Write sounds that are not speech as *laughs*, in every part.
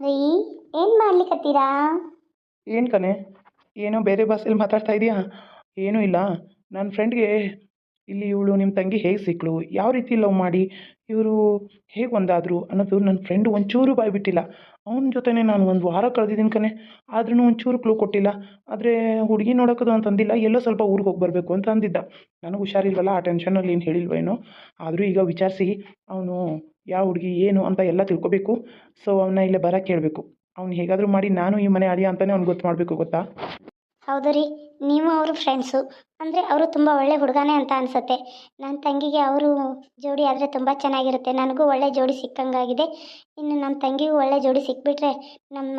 ರೀ, ಏನು ಏನು ಕಣೆ, ಏನೋ ಬೇರೆ ಭಾಷೆಲಿ ಮಾತಾಡ್ತಾ ಇದೀಯಾ? ಏನೂ ಇಲ್ಲ. ನನ್ನ ಫ್ರೆಂಡ್ಗೆ ಇಲ್ಲಿ ಇವಳು ನಿಮ್ಮ ತಂಗಿ ಹೇಗೆ ಸಿಕ್ಕಳು ಯಾವ ರೀತಿ ಲವ್ ಮಾಡಿ, ಇವರು ಹೇಗೆ ಒಂದಾದರು ಅನ್ನೋದು ನನ್ನ ಫ್ರೆಂಡ್ ಒಂಚೂರು ಬಾಯ್ ಬಿಟ್ಟಿಲ್ಲ. ಅವನ ಜೊತೆನೇ ನಾನು ಒಂದು ವಾರ ಕಳೆದಿದ್ದೀನಿ ಕಣೆ ಆದ್ರೂ ಒಂಚೂರು ಕ್ಲೂ ಕೊಟ್ಟಿಲ್ಲ. ಆದರೆ ಹುಡುಗಿ ನೋಡೋಕ್ಕದು ಅಂತಂದಿಲ್ಲ, ಎಲ್ಲೋ ಸ್ವಲ್ಪ ಊರಿಗೆ ಹೋಗಿ ಬರಬೇಕು ಅಂತ ಅಂದಿದ್ದ. ನನಗೆ ಹುಷಾರಿಲ್ವಲ್ಲ, ಆ ಟೆನ್ಷನಲ್ಲಿ ಏನು ಹೇಳಿಲ್ವೇನೋ. ಆದರೂ ಈಗ ವಿಚಾರಿಸಿ, ಅವನು ಯಾವ ಹುಡುಗಿ ಏನು ಅಂತ ಎಲ್ಲ ತಿಳ್ಕೊಬೇಕು. ಸೊ ಅವನ್ನ ಇಲ್ಲೇ ಬರೋಕ್ಕೆ ಹೇಳಬೇಕು. ಅವ್ನು ಹೇಗಾದರೂ ಮಾಡಿ ನಾನು ಈ ಮನೆ ಅಳಿಯ ಅಂತಲೇ ಅವ್ನು ಗೊತ್ತು ಮಾಡಬೇಕು, ಗೊತ್ತಾ? ಹೌದು ರೀ. ನೀವು ಅವರು ಫ್ರೆಂಡ್ಸು ಅಂದರೆ ಅವರು ತುಂಬ ಒಳ್ಳೆ ಹುಡುಗನೇ ಅಂತ ಅನಿಸುತ್ತೆ. ನನ್ನ ತಂಗಿಗೆ ಅವರು ಜೋಡಿ ಆದರೆ ತುಂಬ ಚೆನ್ನಾಗಿರುತ್ತೆ. ನನಗೂ ಒಳ್ಳೆ ಜೋಡಿ ಸಿಕ್ಕಂಗಾಗಿದೆ. ಇನ್ನು ನಮ್ಮ ತಂಗಿಗೂ ಒಳ್ಳೆ ಜೋಡಿ ಸಿಕ್ಬಿಟ್ರೆ ನಮ್ಮ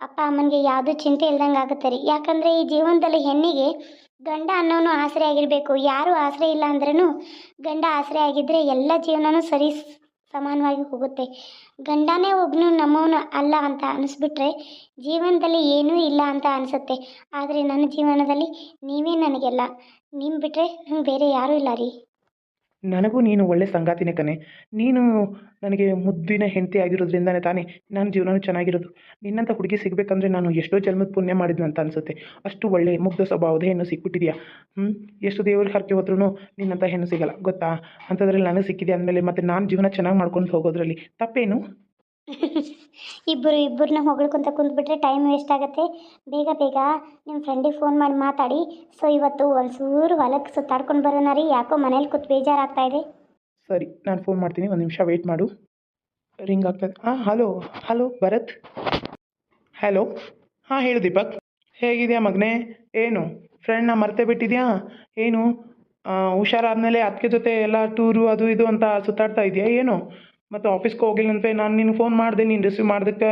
ಅಪ್ಪ ಅಮ್ಮನಿಗೆ ಯಾವುದೂ ಚಿಂತೆ ಇಲ್ದಂಗೆ ಆಗುತ್ತೆ ರೀ. ಯಾಕಂದರೆ ಈ ಜೀವನದಲ್ಲಿ ಹೆಣ್ಣಿಗೆ ಗಂಡ ಅನ್ನೋನು ಆಸರೆ ಆಗಿರಬೇಕು. ಯಾರೂ ಆಸರೆ ಇಲ್ಲ ಅಂದ್ರೂ ಗಂಡ ಆಸರೆ ಆಗಿದ್ದರೆ ಎಲ್ಲ ಜೀವನನೂ ಸರಿ ಸಮಾನವಾಗಿ ಹೋಗುತ್ತೆ. ಗಂಡನೇ ಒಬ್ಬನು ನಮ್ಮವನು ಅಲ್ಲ ಅಂತ ಅನಿಸ್ಬಿಟ್ರೆ ಜೀವನದಲ್ಲಿ ಏನೂ ಇಲ್ಲ ಅಂತ ಅನಿಸುತ್ತೆ. ಆದರೆ ನನ್ನ ಜೀವನದಲ್ಲಿ ನೀವೇ ನನಗೆಲ್ಲ. ನಿಮ್ಮ ಬಿಟ್ಟರೆ ನಂಗೆ ಬೇರೆ ಯಾರೂ ಇಲ್ಲ ರೀ. ನನಗೂ ನೀನು ಒಳ್ಳೆ ಸಂಗಾತಿನೇ ಕಣೆ. ನೀನು ನನಗೆ ಮುದ್ದಿನ ಹೆಂಡತಿ ಆಗಿರೋದ್ರಿಂದನೇ ತಾನೇ ನನ್ನ ಜೀವನನೂ ಚೆನ್ನಾಗಿರೋದು. ನಿನ್ನಂಥ ಹುಡುಗಿ ಸಿಗಬೇಕಂದ್ರೆ ನಾನು ಎಷ್ಟೋ ಜನ್ಮದ ಪುಣ್ಯ ಮಾಡಿದ್ನು ಅಂತ ಅನಿಸುತ್ತೆ. ಅಷ್ಟು ಒಳ್ಳೆ ಮುಗ್ಧ ಸ್ವಭಾವದ ಹೆಣ್ಣು ಸಿಕ್ಬಿಟ್ಟಿದ್ಯಾ? ಹ್ಞೂ ಎಷ್ಟು ದೇವ್ರಿಗೆ ಹರಕೆ ಹೋದ್ರೂ ನಿನ್ನಂಥ ಹೆಣ್ಣು ಸಿಗಲ್ಲ, ಗೊತ್ತಾ? ಅಂಥದ್ರಲ್ಲಿ ನನಗೆ ಸಿಕ್ಕಿದೆ ಅಂದಮೇಲೆ ಮತ್ತೆ ನಾನು ಜೀವನ ಚೆನ್ನಾಗಿ ಮಾಡ್ಕೊಂಡು ಹೋಗೋದ್ರಲ್ಲಿ ತಪ್ಪೇನು? ಇಬ್ಬರು ಇಬ್ಬರನ್ನ ಹೊಗಳ್ಕೊಂತ ಕುಂತ್ಬಿಟ್ರೆ ಟೈಮ್ ವೇಸ್ಟ್ ಆಗುತ್ತೆ. ಬೇಗ ಬೇಗ ನಿಮ್ಮ ಫ್ರೆಂಡಿಗೆ ಫೋನ್ ಮಾಡಿ ಮಾತಾಡಿ. ಸೊ ಇವತ್ತು ಒಂಚೂರು ಹೊಲಕ್ಕೆ ಸುತ್ತಾಡ್ಕೊಂಡು ಬರೋಣ ರೀ. ಯಾಕೋ ಮನೇಲಿ ಕೂತ್ ಬೇಜಾರಾಗ್ತಾ ಇದೆ. ಸರಿ, ನಾನು ಫೋನ್ ಮಾಡ್ತೀನಿ. ಒಂದು ನಿಮಿಷ ವೇಟ್ ಮಾಡು. ರಿಂಗ್ ಆಗ್ತದೆ. ಹಾಂ ಹಲೋ ಹಲೋ ಭರತ್. ಹಲೋ ಹಾಂ, ಹೇಳು ದೀಪಕ್. ಹೇಗಿದೆಯಾ ಮಗನೇ? ಏನು? ಫ್ರೆಂಡ್ನ ಮರ್ತೇ ಬಿಟ್ಟಿದ್ಯಾ? ಏನು? ಹುಷಾರಾದ್ಮೇಲೆ ಅದಕ್ಕೆ ಜೊತೆ ಎಲ್ಲ ಟೂರು ಅದು ಇದು ಅಂತ ಸುತ್ತಾಡ್ತಾ ಇದೆಯಾ? ಏನು? ಮತ್ತು ಆಫೀಸ್ಗೆ ಹೋಗಿಲ್ಲ ಅಂದರೆ ನಾನು ನಿನ್ಗೆ ಫೋನ್ ಮಾಡಿದೆ, ನೀನು ರಿಸೀವ್ ಮಾಡೋದಕ್ಕೆ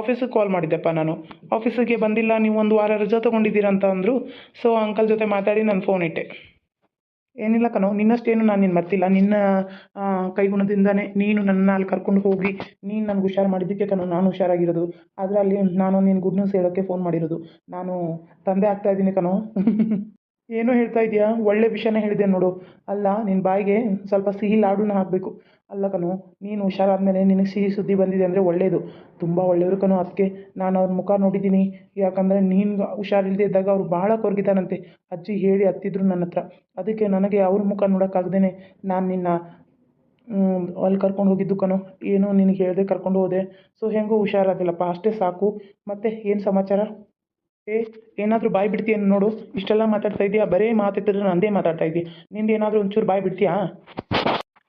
ಆಫೀಸಿಗೆ ಕಾಲ್ ಮಾಡಿದ್ದೆಪ್ಪ ನಾನು. ಆಫೀಸಿಗೆ ಬಂದಿಲ್ಲ, ನೀವು ಒಂದು ವಾರ ರಜಾ ತೊಗೊಂಡಿದ್ದೀರ ಅಂತ ಅಂದರು. ಸೊ ಅಂಕಲ್ ಜೊತೆ ಮಾತಾಡಿ ನಾನು ಫೋನ್ ಇಟ್ಟೆ. ಏನಿಲ್ಲ ಕಣೋ, ನಿನ್ನಷ್ಟೇನು ನಾನು ನಿನ್ನ ಮರ್ತಿಲ್ಲ. ನಿನ್ನ ಕೈಗುಣದಿಂದನೇ ನೀನು ನನ್ನ ಅಲ್ಲಿ ಕರ್ಕೊಂಡು ಹೋಗಿ ನೀನು ನನಗೆ ಹುಷಾರು ಮಾಡಿದ್ದಕ್ಕೆ ಕಣೋ, ನಾನು ಹುಷಾರಾಗಿರೋದು. ಅದರಲ್ಲಿ ನಾನು ನಿನ್ನ ಗುಡ್ ನ್ಯೂಸ್ ಹೇಳೋಕ್ಕೆ ಫೋನ್ ಮಾಡಿರೋದು. ನಾನು ತಂದೆ ಆಗ್ತಾ ಇದ್ದೀನಿ ಕಣೋ. *laughs* ಏನೋ ಹೇಳ್ತಾ ಇದೀಯಾ? ಒಳ್ಳೆ ವಿಷಯನೇ ಹೇಳಿದೆ ನೋಡು. ಅಲ್ಲ ನಿನ್ನ ಬಾಯಿಗೆ ಸ್ವಲ್ಪ ಸಿಹಿ ಲಾಡುನ ಹಾಕಬೇಕು. ಅಲ್ಲ ನೀನು ಹುಷಾರಾದ್ಮೇಲೆ ನಿನಗೆ ಸಿಹಿ ಸುದ್ದಿ ಬಂದಿದೆ ಅಂದರೆ ಒಳ್ಳೆಯದು ತುಂಬ ಒಳ್ಳೆಯವರು ಅದಕ್ಕೆ. ನಾನು ಅವ್ರ ಮುಖ ನೋಡಿದ್ದೀನಿ. ಯಾಕಂದರೆ ನೀನು ಹುಷಾರಿಲ್ಲದೆ ಇದ್ದಾಗ ಅವ್ರು ಭಾಳ ಕೊರಗಿದಾನಂತೆ ಅಜ್ಜಿ ಹೇಳಿ ಹತ್ತಿದ್ರು ನನ್ನ ಹತ್ರ. ಅದಕ್ಕೆ ನನಗೆ ಅವ್ರ ಮುಖ ನೋಡೋಕ್ಕಾಗ್ದೇ ನಾನು ನಿನ್ನ ಅಲ್ಲಿ ಕರ್ಕೊಂಡು ಹೋಗಿದ್ದು ಕಣೋ. ಏನೋ ನಿನಗೆ ಹೇಳಿದೆ ಕರ್ಕೊಂಡು ಹೋದೆ. ಸೊ ಹೆಂಗೋ ಹುಷಾರಾಗಿಲ್ಲಪ್ಪ. ಅಷ್ಟೇ ಸಾಕು. ಮತ್ತೆ ಏನು ಸಮಾಚಾರ? ಏ, ಏನಾದರೂ ಬಾಯಿ ಬಿಡ್ತೀಯ ನೋಡು? ಇಷ್ಟೆಲ್ಲ ಮಾತಾಡ್ತಾ ಇದೀಯಾ? ಬರೀ ಮಾತಾಡ್ತಿದ್ರೆ ನಂದೇ ಮಾತಾಡ್ತಾ ಇದ್ದೀಯ ನಿಂದು ಏನಾದರೂ ಒಂಚೂರು ಬಾಯಿ ಬಿಡ್ತೀಯಾ?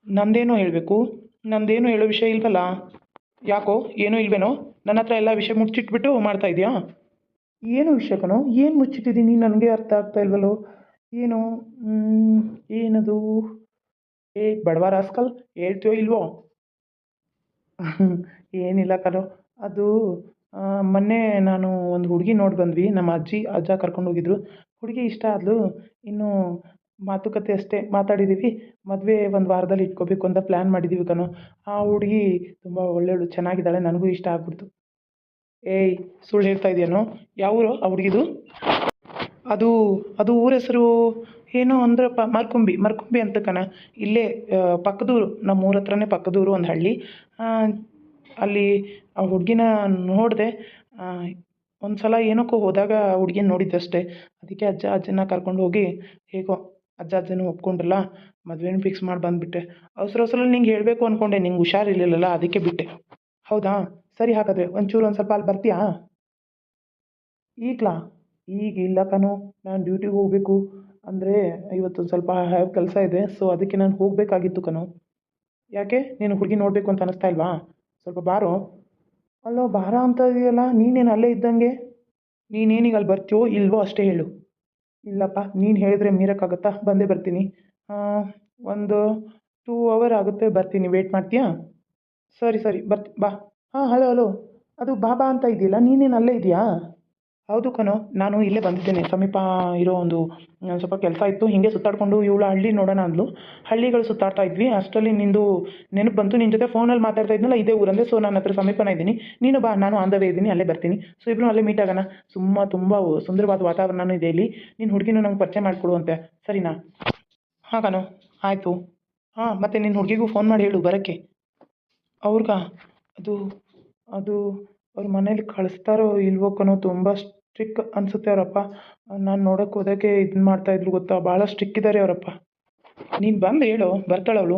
ನಂದೇನೋ ಹೇಳಬೇಕು. ನಂದೇನು ಹೇಳೋ ವಿಷಯ ಇಲ್ವಲ್ಲ? ಯಾಕೋ? ಏನೂ ಇಲ್ವೇನೋ? ನನ್ನ ಹತ್ರ ಎಲ್ಲ ವಿಷಯ ಮುಚ್ಚಿಟ್ಬಿಟ್ಟು ಮಾಡ್ತಾ ಇದೆಯಾ? ಏನು ವಿಷಯ ಕಣೋ? ಏನು ಮುಚ್ಚಿಟ್ಟಿದ್ದೀನಿ? ನನಗೆ ಅರ್ಥ ಆಗ್ತಾ ಇಲ್ವಲ್ಲೋ? ಏನು? ಏನದು? ಏ ಬಡವ ರಾಸ್ಕಲ್ ಹೇಳ್ತೀಯೋ ಇಲ್ವೋ? *laughs* ಏನಿಲ್ಲ ಕಣೋ. ಅದು ಮೊನ್ನೆ ನಾನು ಒಂದು ಹುಡುಗಿ ನೋಡಿ ಬಂದ್ವಿ. ನಮ್ಮ ಅಜ್ಜಿ, ಅಜ್ಜ ಕರ್ಕೊಂಡು ಹೋಗಿದ್ರು. ಹುಡುಗಿ ಇಷ್ಟ ಆದ್ಲು. ಇನ್ನು ಮಾತುಕತೆ ಅಷ್ಟೇ ಮಾತಾಡಿದ್ದೀವಿ ಮದುವೆ ಒಂದು ವಾರದಲ್ಲಿ ಇಟ್ಕೋಬೇಕು ಅಂತ ಪ್ಲ್ಯಾನ್ ಮಾಡಿದ್ದೀವಿ ಕಣೋ. ಆ ಹುಡುಗಿ ತುಂಬ ಒಳ್ಳೆಯವಳು ಚೆನ್ನಾಗಿದ್ದಾಳೆ. ನನಗೂ ಇಷ್ಟ ಆಗ್ಬಿಡ್ತು. ಏಯ್, ಸುಳ್ಳು ಹೇಳ್ತಾ ಇದೆಯೇನೋ ಯಾವ ಊರು? ಆ ಹುಡುಗಿದು? ಅದು ಅದು ಊರ ಹೆಸರು ಏನೋ ಅಂದ್ರಪ್ಪ, ಮರ್ಕುಂಬಿ. ಮರ್ಕುಂಬಿ ಅಂತ ಕಣ. ಇಲ್ಲೇ ಪಕ್ಕದೂರು. ನಮ್ಮ ಊರ ಹತ್ರನೇ ಪಕ್ಕದೂರು ಒಂದು ಹಳ್ಳಿ. ಅಲ್ಲಿ ಆ ಹುಡುಗಿನ ನೋಡಿದೆ ಒಂದು ಸಲ ಏನಕ್ಕೋ ಹೋದಾಗ ಆ ಹುಡುಗಿನ ನೋಡಿದ್ದಷ್ಟೇ. ಅದಕ್ಕೆ ಅಜ್ಜ ಅಜ್ಜನ ಕರ್ಕೊಂಡು ಹೋಗಿ, ಹೇಗೋ ಅಜ್ಜ ಅಜ್ಜನೂ ಒಪ್ಕೊಂಡ್ರಲ್ಲ, ಮದುವೆನೂ ಫಿಕ್ಸ್ ಮಾಡಿ ಬಂದುಬಿಟ್ಟೆ. ಅವಸರ ಅವಸರಲ್ಲಿ ನಿಂಗೆ ಹೇಳಬೇಕು ಅಂದ್ಕೊಂಡೆ ನಿಂಗೆ ಹುಷಾರಿರ್ಲಿಲ್ಲಲ್ಲ, ಅದಕ್ಕೆ ಬಿಟ್ಟೆ. ಹೌದಾ? ಸರಿ ಹಾಗಾದರೆ, ಒಂಚೂರು ಒಂದು ಸ್ವಲ್ಪ ಅಲ್ಲಿ ಬರ್ತೀಯಾ? ಈಗಲಾ? ಈಗ ಇಲ್ಲ ಕಣೋ, ನಾನು ಡ್ಯೂಟಿಗೆ ಹೋಗಬೇಕು. ಅಂದರೆ ಇವತ್ತು ಸ್ವಲ್ಪ ಕೆಲಸ ಇದೆ ಸೊ ಅದಕ್ಕೆ ನಾನು ಹೋಗಬೇಕಾಗಿತ್ತು ಕಣೋ. ಯಾಕೆ? ನೀನು ಹುಡುಗಿ ನೋಡಬೇಕು ಅಂತ ಅನ್ನಿಸ್ತಾ ಇಲ್ವಾ? ಸ್ವಲ್ಪ ಬಾರೋ. ಅಲ್ಲೋ, ಬಾರ ಅಂತ ಇದೆಯಲ್ಲ, ನೀನೇನು ಅಲ್ಲೇ ಇದ್ದಂಗೆ? ನೀನೇನಿಗೆ ಅಲ್ಲಿ ಬರ್ತೀಯೋ ಇಲ್ವೋ ಅಷ್ಟೇ ಹೇಳು. ಇಲ್ಲಪ್ಪ, ನೀನು ಹೇಳಿದ್ರೆ ಮೀರೋಕ್ಕಾಗತ್ತಾ? ಬಂದೇ ಬರ್ತೀನಿ. ಒಂದು ಟೂ ಅವರ್ ಆಗುತ್ತೆ, ಬರ್ತೀನಿ. ವೇಟ್ ಮಾಡ್ತೀಯಾ? ಸರಿ ಸರಿ, ಬರ್ತಿ, ಬಾ. ಹಾಂ, ಹಲೋ ಹಲೋ. ಅದು ಬಾಬಾ ಅಂತ ಇದೆಯಲ್ಲ, ನೀನೇನು ಅಲ್ಲೇ ಇದೆಯಾ? ಹೌದು ಕಣೋ, ನಾನು ಇಲ್ಲೇ ಬಂದಿದ್ದೇನೆ. ಸಮೀಪ ಇರೋ ಒಂದು ಸ್ವಲ್ಪ ಕೆಲಸ ಇತ್ತು. ಹೀಗೆ ಸುತ್ತಾಡ್ಕೊಂಡು ಇವಳ ಹಳ್ಳಿ ನೋಡೋಣ ಅಂದ್ಲು. ಹಳ್ಳಿಗಳು ಸುತ್ತಾಡ್ತಾ ಇದ್ವಿ. ಅಷ್ಟರಲ್ಲಿ ನಿಂದು ನೆನಪು ಬಂತು. ನಿನ್ನ ಜೊತೆ ಫೋನಲ್ಲಿ ಮಾತಾಡ್ತಾ ಇದ್ನಲ್ಲ, ಇದೇ ಊರಂದೆ. ಸೊ ನನ್ನ ಹತ್ರ ಸಮೀಪನ ಇದ್ದೀನಿ. ನೀನು ಬಾ, ನಾನು ಆನ್ ದ ಇದ್ದೀನಿ, ಅಲ್ಲೇ ಬರ್ತೀನಿ. ಸೊ ಇಬ್ಬರು ಅಲ್ಲೇ ಮೀಟ್ ಆಗೋಣ. ಸುಮ್ಮ, ತುಂಬ ಸುಂದರವಾದ ವಾತಾವರಣನೂ ಇದೆ ಇಲ್ಲಿ. ನಿನ್ನ ಹುಡುಗಿನೂ ನಂಗೆ ಪರಿಚಯ ಮಾಡಿಕೊಡುವಂತೆ. ಸರಿನಾ? ಹಾಂ ಕಣೋ, ಆಯಿತು. ಹಾಂ, ಮತ್ತು ನಿನ್ನ ಹುಡುಗಿಗೂ ಫೋನ್ ಮಾಡಿ ಹೇಳು, ಬರೋಕ್ಕೆ. ಅವ್ರಿಗಾ? ಅದು ಅದು ಅವ್ರ ಮನೇಲಿ ಕಳಿಸ್ತಾರೋ ಇಲ್ವೋ ಕಣೋ, ತುಂಬ ಸ್ಟ್ರಿಕ್ ಅನಿಸುತ್ತೆ ಅವರಪ್ಪ. ನಾನು ನೋಡೋಕ್ಕೆ ಹೋದಕ್ಕೆ ಇದು ಮಾಡ್ತಾಯಿದ್ರು ಗೊತ್ತಾ? ಭಾಳ ಸ್ಟ್ರಿಕ್ ಇದ್ದಾರೆ ಅವರಪ್ಪ. ನೀನು ಬಂದು ಹೇಳು, ಬರ್ತಾಳೆ ಅವಳು.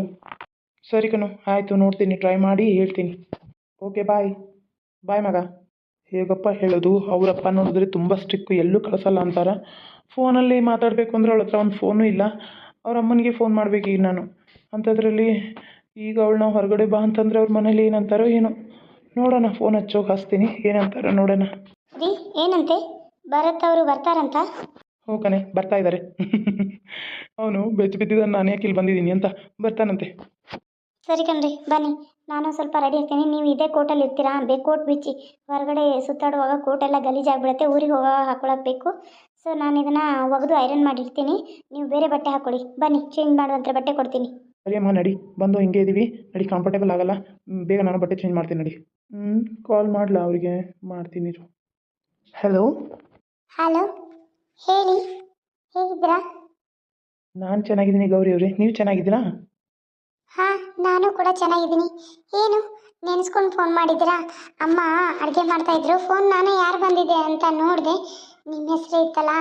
ಸರಿ ಕಣು, ಆಯಿತು, ನೋಡ್ತೀನಿ ಟ್ರೈ ಮಾಡಿ ಹೇಳ್ತೀನಿ. ಓಕೆ ಬಾಯ್ ಬಾಯ್ ಮಗ. ಹೇಗಪ್ಪ ಹೇಳೋದು? ಅವರಪ್ಪ ನೋಡಿದ್ರೆ ತುಂಬ ಸ್ಟ್ರಿಕ್ಕು ಎಲ್ಲೂ ಕಳಿಸಲ್ಲ ಅಂತಾರೆ. ಫೋನಲ್ಲಿ ಮಾತಾಡಬೇಕು ಅಂದ್ರೆ ಅವಳ ಹತ್ರ ಒಂದು ಫೋನು ಇಲ್ಲ. ಅವ್ರ ಅಮ್ಮನಿಗೆ ಫೋನ್ ಮಾಡಬೇಕು ಈಗ ನಾನು. ಅಂಥದ್ರಲ್ಲಿ ಈಗ ಅವಳನ್ನ ಹೊರಗಡೆ ಬಾ ಅಂತಂದರೆ ಅವ್ರ ಮನೇಲಿ ಏನಂತಾರೋ ಏನೋ. ನೋಡೋಣ ಫೋನ್ ಹಚ್ಚೋಗಿ ಹಚ್ತೀನಿ, ಏನಂತಾರೋ ನೋಡೋಣ. ರೀ ಏನಂತೆ? ಭರತ್ ಅವರು ಬರ್ತಾರಂತ? ಹೋಗನೆ ಬರ್ತಾ ಇದ್ದಾರೆ. ಅವನು ಬೆಚ್ಚ ಬಿದ್ದಿದ್ದ ನಾನು ಯಾಕೆ ಇಲ್ಲಿ ಬಂದಿದ್ದೀನಿ ಅಂತ ಬರ್ತಾನಂತೆ. ಸರಿ ಕಣ್ರಿ ಬನ್ನಿ. ನಾನು ಸ್ವಲ್ಪ ರೆಡಿ ಇರ್ತೀನಿ. ನೀವು ಇದೇ ಕೋಟಲ್ಲಿ ಇರ್ತೀರಾ? ಬೇಕು ಕೋಟ್ ಬಿಚ್ಚಿ. ಹೊರಗಡೆ ಸುತ್ತಾಡುವಾಗ ಕೋಟ್ ಎಲ್ಲ ಗಲೀಜಾಗ್ಬಿಡುತ್ತೆ ಊರಿಗೆ ಹೋಗ ಹಾಕೊಳಕ್ಕೆ ಬೇಕು. ಸೊ ನಾನು ಇದನ್ನ ಒಗೆದು ಐರನ್ ಮಾಡಿರ್ತೀನಿ. ನೀವು ಬೇರೆ ಬಟ್ಟೆ ಹಾಕ್ಕೊಳ್ಳಿ ಬನ್ನಿ ಚೇಂಜ್ ಮಾಡುವಂಥ ಬಟ್ಟೆ ಕೊಡ್ತೀನಿ. ಸರಿ ಅಮ್ಮ ನಡಿ. ಬಂದು ಹಿಂಗೆ ಇದ್ದೀವಿ ನಡಿ ಕಂಫರ್ಟೇಬಲ್ ಆಗಲ್ಲ. ಹ್ಮ್, ಬೇಗ ನಾನು ಬಟ್ಟೆ ಚೇಂಜ್ ಮಾಡ್ತೀನಿ ನಡಿ. ಹ್ಞೂ ಕಾಲ್ ಮಾಡ್ಲಾ ಅವರಿಗೆ? ಮಾಡ್ತೀನಿ ಹಲೋ ಹಲೋ ಹೇಳಿ. ಹೇಗಿದ್ದೀರಾ? ನಾನು ಚೆನ್ನಾಗಿದ್ದೀನಿ ಗೌರಿ ಅವರೇ. ನೀವು ಚೆನ್ನಾಗಿದ್ದೀರಾ? ಹಾಂ ನಾನು ಕೂಡ ಚೆನ್ನಾಗಿದ್ದೀನಿ. ಏನು ನೆನೆಸ್ಕೊಂಡು ಫೋನ್ ಮಾಡಿದ್ದೀರಾ? ಅಮ್ಮ ಅಡುಗೆ ಮಾಡ್ತಾಯಿದ್ರು ಫೋನ್ ನಾನು ಯಾರು ಬಂದಿದೆ ಅಂತ ನೋಡಿದೆ. ನಿಮ್ಮ ಹೆಸರು ಇತ್ತಲ್ಲ?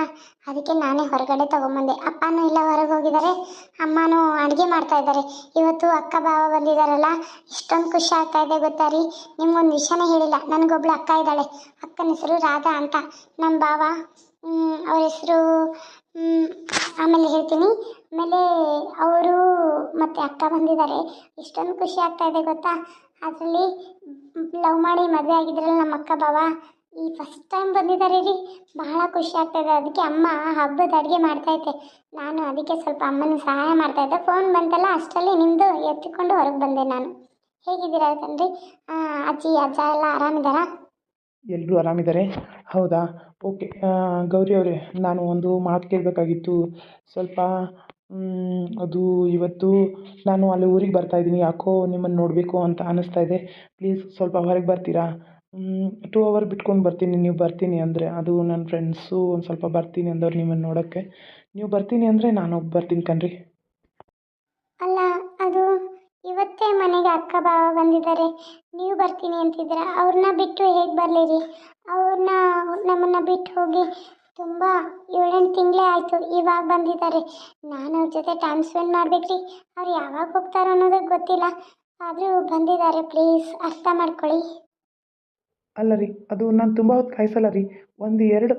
ಅದಕ್ಕೆ ನಾನೇ ಹೊರಗಡೆ ತೊಗೊಂಬಂದೆ. ಅಪ್ಪನೂ ಇಲ್ಲ, ಹೊರಗೆ ಹೋಗಿದ್ದಾರೆ ಅಮ್ಮನೂ ಅಡುಗೆ ಮಾಡ್ತಾ ಇದ್ದಾರೆ ಇವತ್ತು ಅಕ್ಕ ಭಾವ ಬಂದಿದ್ದಾರಲ್ಲ ಇಷ್ಟೊಂದು ಖುಷಿ ಆಗ್ತಾ ಇದೆ ಗೊತ್ತಾ ರೀ? ನಿಮ್ಗೊಂದು ವಿಷಯನೇ ಹೇಳಿಲ್ಲ. ನನಗೊಬ್ಳು ಅಕ್ಕ ಇದ್ದಾಳೆ. ಅಕ್ಕನ ಹೆಸರು ರಾಧಾ ಅಂತ. ನಮ್ಮ ಭಾವ ಅವ್ರ ಹೆಸರು ಆಮೇಲೆ ಹೇಳ್ತೀನಿ. ಆಮೇಲೆ ಅವರು ಮತ್ತು ಅಕ್ಕ ಬಂದಿದ್ದಾರೆ ಇಷ್ಟೊಂದು ಖುಷಿ ಆಗ್ತಾ ಇದೆ ಗೊತ್ತಾ? ಅದರಲ್ಲಿ ಲವ್ ಮಾಡಿ ಮದುವೆ ಆಗಿದ್ರಲ್ಲ ನಮ್ಮ ಅಕ್ಕ ಬಾವ. ಈ ಫಸ್ಟ್ ಟೈಮ್ ಬಂದಿದ್ದಾರೆ ರೀ. ಬಹಳ ಖುಷಿ ಆಗ್ತಾ ಇದೆ ಅದಕ್ಕೆ ಅಮ್ಮ ಹಬ್ಬದ ಅಡುಗೆ ಮಾಡ್ತೈತೆ ನಾನು ಅದಕ್ಕೆ ಸ್ವಲ್ಪ ಅಮ್ಮನ ಸಹಾಯ ಮಾಡ್ತಾ ಇದ್ದೆ. ಫೋನ್ ಬಂತಲ್ಲ, ಅಷ್ಟರಲ್ಲಿ ನಿಮ್ಮದು ಎತ್ತಿಕೊಂಡು ಹೊರಗೆ ಬಂದೆ ನಾನು. ಹೇಗಿದ್ದೀರಾ ಕಣ್ರಿ ಅಜ್ಜಿ, ಅಜ್ಜ ಎಲ್ಲ ಆರಾಮಿದ್ದಾರಾ? ಎಲ್ಲರೂ ಆರಾಮಿದ್ದಾರೆ. ಹೌದಾ? ಓಕೆ. ಗೌರಿ ಅವರೇ, ನಾನು ಒಂದು ಮಾತು ಕೇಳಬೇಕಾಗಿತ್ತು. ಸ್ವಲ್ಪ ಅದು ಇವತ್ತು ನಾನು ಅಲ್ಲಿ ಊರಿಗೆ ಬರ್ತಾ ಬರ್ತಾಯಿದ್ದೀನಿ ಯಾಕೋ ನಿಮ್ಮನ್ನು ನೋಡಬೇಕು ಅಂತ ಅನ್ನಿಸ್ತಾ ಇದೆ. ಪ್ಲೀಸ್ ಸ್ವಲ್ಪ ಹೊರಗೆ ಬರ್ತೀರಾ? ಟೂ ಅವರ್ ಬಿಟ್ಕೊಂಡು ಬರ್ತೀನಿ, ನೀವು ಬರ್ತೀನಿ ಅಂದರೆ ಅದು ನನ್ನ ಫ್ರೆಂಡ್ಸು ಒಂದು ಸ್ವಲ್ಪ ಬರ್ತೀನಿ ಅಂದವ್ರು ನಿಮ್ಮನ್ನು ನೋಡೋಕ್ಕೆ. ನೀವು ಬರ್ತೀನಿ ಅಂದರೆ ನಾನು ಹೋಗಿ ಬರ್ತೀನಿ ಕಣ್ರಿ. ಅಲ್ಲ, ಅದು ಇವತ್ತೇ ಮನೆಗೆ ಅಕ್ಕ ಭಾವ ಬಂದಿದ್ದಾರೆ. ನೀವು ಬರ್ತೀನಿ ಅಂತಿದ್ದೀರ? ಅವ್ರನ್ನ ಬಿಟ್ಟು ಹೇಗೆ ಬರಲಿ ರೀ ಅವ್ರನ್ನ ನಮ್ಮನ್ನು ಬಿಟ್ಟು ಹೋಗಿ ತುಂಬ ಏಳೆಂಟು ತಿಂಗಳೇ ಆಯಿತು, ಇವಾಗ ಬಂದಿದ್ದಾರೆ. ನಾನು ಅವ್ರ ಜೊತೆ ಟೈಮ್ ಸ್ಪೆಂಡ್ ಮಾಡಬೇಕ್ರಿ. ಅವ್ರು ಯಾವಾಗ ಹೋಗ್ತಾರೋ ಅನ್ನೋದು ಗೊತ್ತಿಲ್ಲ. ಆದರೂ ಬಂದಿದ್ದಾರೆ ಪ್ಲೀಸ್ ಅರ್ಥ ಮಾಡ್ಕೊಳ್ಳಿ. ಅಲ್ಲ ರೀ ಅದು ನಾನು ತುಂಬ ಹೊತ್ತು ಕಾಯಿಸಲ್ಲ ರೀ. ಒಂದು ಎರಡು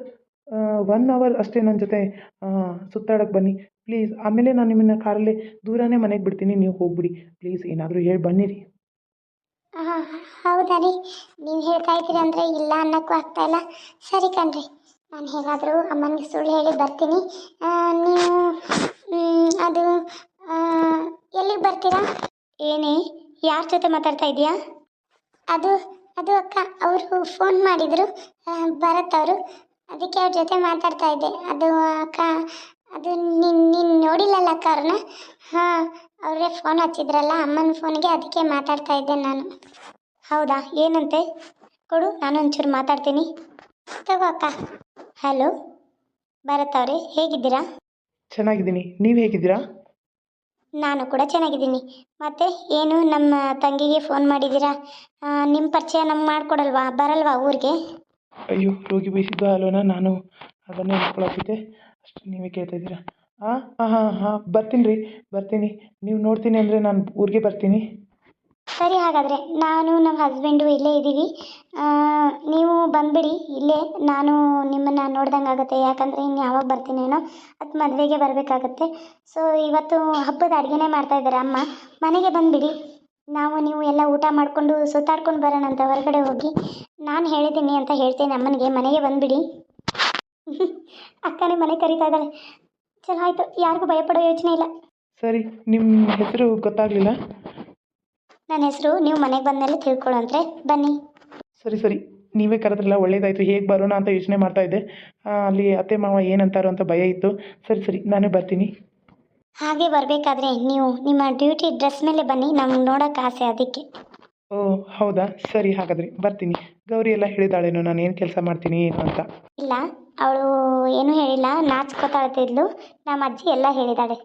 ಒನ್ ಅವರ್ ಅಷ್ಟೇ ನನ್ನ ಜೊತೆ ಸುತ್ತಾಡೋಕ್ಕೆ ಬನ್ನಿ. ಪ್ಲೀಸ್ ಆಮೇಲೆ ನಾನು ನಿಮ್ಮನ್ನು ಕಾರಲ್ಲೇ ದೂರನೇ ಮನೆಗೆ ಬಿಡ್ತೀನಿ ನೀವು ಹೋಗ್ಬಿಡಿ. ಪ್ಲೀಸ್ ಏನಾದರೂ ಹೇಳಿ ಬನ್ನಿ ರೀ. ಹಾಂ ಹೌದಾ ರೀ. ನೀವು ಹೇಳ್ತಾ ಇದ್ದೀರಿ ಅಂದರೆ ಇಲ್ಲ ಅನ್ನೋಕ್ಕೂ ಆಗ್ತಾ ಇಲ್ಲ. ಸರಿ ಕಣ್ರಿ. ನಾನು ಹೇಗಾದರೂ ಅಮ್ಮನಿಗೆ ಸುಳ್ಳು ಹೇಳಿ ಬರ್ತೀನಿ. ನೀವು ಅದು ಎಲ್ಲಿಗೆ ಬರ್ತೀರಾ? ಏನೇ ಯಾರ ಜೊತೆ ಮಾತಾಡ್ತಾ ಇದೆಯಾ ಅದು ಅದು ಅಕ್ಕ, ಅವರು ಫೋನ್ ಮಾಡಿದರು ಭರತ್ ಅವರು. ಅದಕ್ಕೆ ಅವ್ರ ಜೊತೆ ಮಾತಾಡ್ತಾ ಇದ್ದೆ. ಅದು ಅಕ್ಕ, ಅದು ನೀನು ನೀನು ನೋಡಿಲ್ಲಲ್ಲ ಅಕ್ಕ ಅವ್ರನ್ನ? ಹಾಂ, ಅವರೇ ಫೋನ್ ಹಚ್ಚಿದ್ರಲ್ಲ, ಅಮ್ಮನ ಫೋನ್ಗೆ ಅದಕ್ಕೆ ಮಾತಾಡ್ತಾ ಇದ್ದೆ ನಾನು. ಹೌದಾ, ಏನಂತೆ? ಕೊಡು, ನಾನು ಒಂಚೂರು ಮಾತಾಡ್ತೀನಿ. ತಗೋ ಅಕ್ಕ. ಹಲೋ ಭರತ್ ಅವರೇ, ಹೇಗಿದ್ದೀರಾ? ಚೆನ್ನಾಗಿದ್ದೀನಿ. ನೀವು ಹೇಗಿದ್ದೀರಾ? ನಾನು ಕೂಡ ಚೆನ್ನಾಗಿದ್ದೀನಿ. ಮತ್ತೆ ಏನು ನಮ್ಮ ತಂಗಿಗೆ ಫೋನ್ ಮಾಡಿದ್ದೀರಾ? ನಿಮ್ಮ ಪರಿಚಯ ನಮ್ಗೆ ಮಾಡಿಕೊಡಲ್ವಾ? ಬರಲ್ವಾ ಊರಿಗೆ? ಅಯ್ಯೋ ರೋಗಿ ಬೀಸಿದ್ದು ಅಲ್ವನ ನಾನು? ಅದನ್ನೇ ಹೇಳ್ಕೊಳತ್ತಿದ್ದೆ ಅಷ್ಟು ನೀವೇ ಕೇಳ್ತಾ ಇದ್ದೀರಾ? ಹಾಂ ಹಾಂ ಹಾಂ ಹಾಂ, ಬರ್ತೀನಿ ರೀ, ಬರ್ತೀನಿ. ನೀವು ನೋಡ್ತೀನಿ ಅಂದರೆ ನಾನು ಊರಿಗೆ ಬರ್ತೀನಿ. ಸರಿ, ಹಾಗಾದರೆ ನಾನು ನಮ್ಮ ಹಸ್ಬೆಂಡು ಇಲ್ಲೇ ಇದ್ದೀವಿ. ನೀವು ಬಂದುಬಿಡಿ, ಇಲ್ಲೇ ನಾನು ನಿಮ್ಮನ್ನು ನೋಡ್ದಂಗೆ ಆಗುತ್ತೆ. ಯಾಕಂದರೆ ಇನ್ನು ಯಾವಾಗ ಬರ್ತೀನೇನೋ ಅದು ಮದುವೆಗೆ ಬರಬೇಕಾಗತ್ತೆ. ಸೊ ಇವತ್ತು ಹಬ್ಬದ ಅಡುಗೆನೇ ಮಾಡ್ತಾಯಿದ್ದಾರೆ ಅಮ್ಮ. ಮನೆಗೆ ಬಂದುಬಿಡಿ. ನಾವು, ನೀವು ಎಲ್ಲ ಊಟ ಮಾಡಿಕೊಂಡು ಸುತ್ತಾಡ್ಕೊಂಡು ಬರೋಣ ಅಂತ ಹೊರಗಡೆ ಹೋಗಿ. ನಾನು ಹೇಳಿದ್ದೀನಿ ಅಂತ ಹೇಳ್ತೀನಿ ಅಮ್ಮನಿಗೆ. ಮನೆಗೆ ಬಂದುಬಿಡಿ. *laughs* ಅಕ್ಕನೇ ಮನೆ ಕರಿತಾ ಇದ್ದಾಳೆ. ಚಲೋ ಆಯಿತು. ಯಾರಿಗೂ ಭಯಪಡೋ ಯೋಚನೆ ಇಲ್ಲ. ಸರಿ ನಿಮ್ಮ ಹೆಸರು ಗೊತ್ತಾಗಲಿಲ್ಲ? ನನ್ನ ಹೆಸರು ನೀವು ಮನೆಗೆ ಬಂದಮೇಲೆ ತಿಳ್ಕೊಳ್ಳೋಂತ್ರೆ ಬನ್ನಿ. ಸರಿ ಸರಿ. ನೀವೇ ಕರೆದ್ರಲ್ಲ ಒಳ್ಳೇದಾಯಿತು. ಹೇಗೆ ಬರೋಣ ಅಂತ ಯೋಚನೆ ಮಾಡ್ತಾ ಇದ್ದೆ. ಆ, ಅಲ್ಲಿ ಅತ್ತೆ ಮಾವ ಏನಂತಾರೋ ಅಂತ ಭಯ ಇತ್ತು. ಸರಿ ಸರಿ. ನಾನೇ ಬರ್ತೀನಿ. ಹಾಗೆ ಬರಬೇಕಾದ್ರೆ ನೀವು ನಿಮ್ಮ ಡ್ಯೂಟಿ ಡ್ರೆಸ್ ಮೇಲೆ ಬನ್ನಿ. ನಮ್ಗೆ ನೋಡೋಕೆ ಆಸೆ ಅದಕ್ಕೆ. ಓ ಹೌದಾ? ಸರಿ ಹಾಗಾದ್ರೆ ಬರ್ತೀನಿ. ಗೌರಿ ಎಲ್ಲ ಹೇಳಿದಾಳೇನು ನಾನು ಏನು ಕೆಲಸ ಮಾಡ್ತೀನಿ ಏನು ಅಂತ. ಇಲ್ಲ ಅವಳು ಏನೂ ಹೇಳಿಲ್ಲ. ನಾಚ್ಕೋತಾಳ್ತಿದ್ಲು ನಮ್ಮ ಅಜ್ಜಿ ಎಲ್ಲ ಹೇಳಿದಾಳೆ.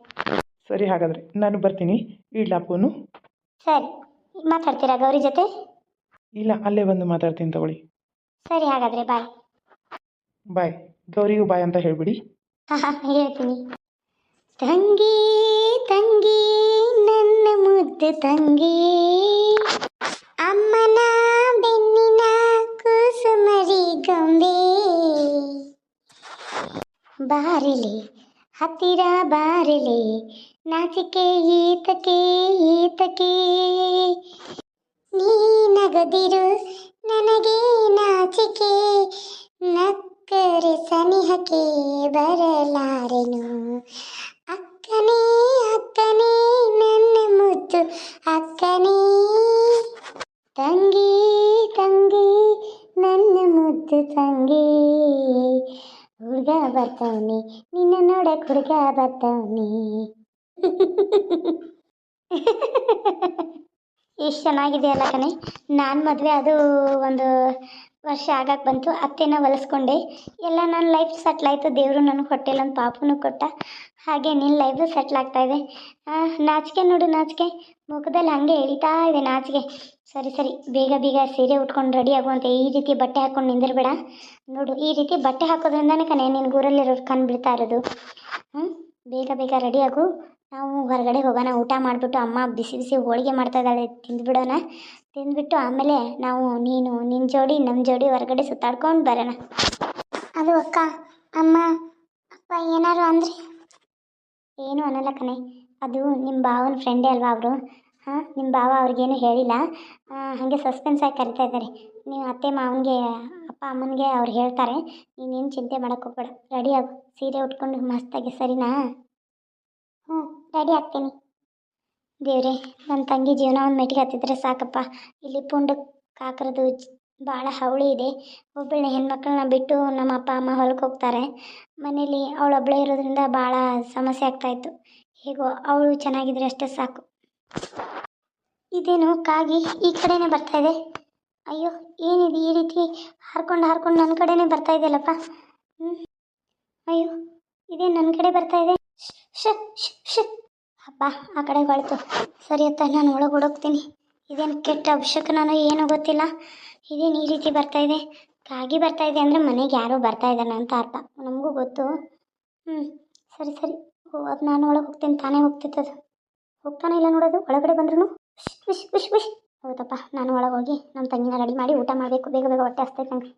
ಸರಿ ಹಾಗಾದ್ರೆ ನಾನು ಬರ್ತೀನಿ. ಇಡ್ಲಾ ಫೋನು ಸರಿ. ಮಾತಾಡ್ತೀರಾ ಗೌರಿ ಜೊತೆ? ಇಲ್ಲ ಅಲ್ಲೇ ಬಂದು ಮಾತಾಡ್ತೀನಿ ತಗೊಳ್ಳಿ. ಸರಿ ಹಾಗಾದರೆ ಬಾಯ್ ಬಾಯ್ ಗೌರಿಗೂ ಬಾಯ್ ಅಂತ ಹೇಳಿಬಿಡಿ. ಹಾಂ ಹೇಳ್ತೀನಿ. ತಂಗಿ ತಂಗಿ ನನ್ನ ಮುದ್ದು ತಂಗಿ ಅಮ್ಮನ ಬೆನ್ನಿನ ಕುಸುಮರಿ ಗೊಂಬೆ. ಬಾರಿಲಿ ಹತ್ತಿರ ಬಾರಿಲೆ ನಾಚಿಕೆ ಈತಕೆ ಈತಕೆ ನೀ ನಗದಿರು, ನನಗೆ ನಾಚಿಕೆ. ನಕ್ಕರೆ ಸನಿಹಕ್ಕೆ ಬರಲಾರೆನು? ಅಕ್ಕನೇ ಅಕ್ಕನೇ, ನನ್ನ ಮುದ್ದು ಅಕ್ಕನೇ. ತಂಗಿ ತಂಗಿ, ನನ್ನ ಮುದ್ದು ತಂಗಿ. ಹುಡುಗ ಬರ್ತಾವನೆ, ನಿನ್ನ ನೋಡಕ್ಕೆ ಹುಡುಗ ಬರ್ತಾವನೆ. ಎಷ್ಟು ಚೆನ್ನಾಗಿದೆಯಲ್ಲ ಕಣೆ. ನಾನು ಮದುವೆ ಅದು ಒಂದು ವರ್ಷ ಆಗಕ್ಕೆ ಬಂತು. ಅತ್ತೆನ ಹೊಲಿಸ್ಕೊಂಡೆ. ಎಲ್ಲ ನನ್ನ ಲೈಫ್ ಸೆಟ್ಲ್ ಆಯಿತು. ದೇವರು ನನಗೆ ಹೊಟ್ಟೆಲಿ ಪಾಪುನು ಕೊಟ್ಟ. ಹಾಗೆ ನಿನ್ನ ಲೈಫು ಸೆಟ್ಲ್ ಇದೆ. ನಾಚಿಕೆ ನೋಡು ನಾಚಿಕೆ. ಮುಖದಲ್ಲಿ ಹಾಗೆ ಎಳಿತಾ ಇದೆ ನಾಚಿಕೆ. ಸರಿ ಸರಿ. ಬೇಗ ಬೇಗ ಸೀರೆ ಉಟ್ಕೊಂಡು ರೆಡಿ ಆಗುವಂತೆ ಈ ರೀತಿ ಬಟ್ಟೆ ಹಾಕ್ಕೊಂಡು ನಿಂದಿರಬೇಡ. ನೋಡು, ಈ ರೀತಿ ಬಟ್ಟೆ ಹಾಕೋದ್ರಿಂದನೇ ಕಣೆ ನಿನ್ನ ಊರಲ್ಲಿರೋರು ಕಣ್ಣು ಬಿಡ್ತಾ ಇರೋದು. ಹ್ಞೂ ಬೇಗ ಬೇಗ ರೆಡಿ ಆಗು. ನಾವು ಹೊರಗಡೆ ಹೋಗೋಣ, ಊಟ ಮಾಡಿಬಿಟ್ಟು ಅಮ್ಮ ಬಿಸಿ ಬಿಸಿ ಹೋಳಿಗೆ ಮಾಡ್ತಾ ಇದ್ದಾಳೆ, ತಿಂದುಬಿಡೋಣ. ತಿಂದುಬಿಟ್ಟು ಆಮೇಲೆ ನಾವು ನೀನು ನಿನ್ನ ಜೋಡಿ ನಮ್ಮ ಜೋಡಿ ಹೊರಗಡೆ ಸುತ್ತಾಡ್ಕೊಂಡು ಬರೋಣ. ಅದು ಅಕ್ಕ, ಅಮ್ಮ, ಅಪ್ಪ ಏನಾರು ಅಂದರೆ? ಏನು ಅನ್ನಲ್ಲ ಕಣೆ, ಅದು ನಿಮ್ಮ ಭಾವನ ಫ್ರೆಂಡೇ ಅಲ್ವಾ ಅವರು? ಹಾಂ ನಿಮ್ಮ ಭಾವ ಅವ್ರಿಗೇನು ಹೇಳಿಲ್ಲ. ಹಾಗೆ ಸಸ್ಪೆನ್ಸ್ ಆಗಿ ಕರಿತಾ ಇದ್ದಾರೆ. ನೀವು ಅತ್ತೆ ಮಾವನಿಗೆ, ಅಪ್ಪ ಅಮ್ಮನಿಗೆ ಅವ್ರು ಹೇಳ್ತಾರೆ, ನೀನೇನು ಚಿಂತೆ ಮಾಡೋಕ್ಕೆ ಹೋಗ್ಬೇಡ. ರೆಡಿ ಆಗು, ಸೀರೆ ಉಟ್ಕೊಂಡು ಮಸ್ತಾಗಿ, ಸರಿನಾ? ಹ್ಞೂ ರೆಡಿ ಆಗ್ತೀನಿ. ದೇವ್ರೆ ನನ್ನ ತಂಗಿ ಜೀವನ ಒಂದು ಮೆಟ್ಟಿಗೆ ಹತ್ತಿದ್ರೆ ಸಾಕಪ್ಪ. ಇಲ್ಲಿ ಪುಂಡ ಕಾಕರದು ಭಾಳ ಹವಳಿ ಇದೆ. ಒಬ್ಬಳನ್ನ ಹೆಣ್ಮಕ್ಳನ್ನ ಬಿಟ್ಟು ನಮ್ಮ ಅಪ್ಪ, ಅಮ್ಮ ಹೊಲಕ್ಕೆ ಹೋಗ್ತಾರೆ. ಮನೇಲಿ ಅವಳೊಬ್ಬಳೇ ಇರೋದ್ರಿಂದ ಭಾಳ ಸಮಸ್ಯೆ ಆಗ್ತಾಯಿತ್ತು ಹೇಗೋ ಅವಳು ಚೆನ್ನಾಗಿದ್ರೆ ಅಷ್ಟೇ ಸಾಕು. ಇದೇನು ಕಾಗಿ ಈ ಕಡೆನೇ ಬರ್ತಾ ಇದೆ? ಅಯ್ಯೋ, ಏನಿದೆ ಈ ರೀತಿ ಹಾರ್ಕೊಂಡು ಹಾರ್ಕೊಂಡು ನನ್ನ ಕಡೆನೇ ಬರ್ತಾ ಇದೆಯಲ್ಲಪ್ಪ? ಹ್ಞೂ ಅಯ್ಯೋ ಇದೇ ನನ್ನ ಕಡೆ ಬರ್ತಾ ಇದೆ? ಶ ಶ ಶ ಅಪ್ಪ ಆ ಕಡೆ ಹೊಳ್ತು ಸರಿ ಅತ್ತ, ನಾನು ಒಳಗೆ ಹುಡುಕ್ತೀನಿ. ಇದೇನು ಕೆಟ್ಟ ಅಭಿಷೇಕ ನಾನು, ಏನೂ ಗೊತ್ತಿಲ್ಲ. ಇದೇನು ಈ ರೀತಿ ಬರ್ತಾ ಇದೆ? ಕಾಗಿ ಬರ್ತಾ ಇದೆ ಅಂದರೆ ಮನೆಗೆ ಯಾರೋ ಬರ್ತಾ ಇದ್ದಾನೆ ಅಂತ ಅರ್ಥ. ನಮಗೂ ಗೊತ್ತು. ಹ್ಞೂ ಸರಿ ಸರಿ. ಅದು ನಾನು ಒಳಗೆ ಹೋಗ್ತೀನಿ, ತಾನೇ ಹೋಗ್ತಿತ್ತದು ಹೋಗ್ತಾನೆ ಇಲ್ಲ ನೋಡೋದು? ಒಳಗಡೆ ಬಂದ್ರೂ ವಿಶ್ ವಿಶ್ ವಿಶ್ ವಿಶ್ ಹೌದಪ್ಪ, ನಾನು ಒಳಗೆ ಹೋಗಿ ನಮ್ಮ ತಂಗಿನ ರೆಡಿ ಮಾಡಿ ಊಟ ಮಾಡಬೇಕು. ಬೇಗ ಬೇಗ ಹೊಟ್ಟೆ ಹಸ್ತೈತೆ ನಂಗೆ.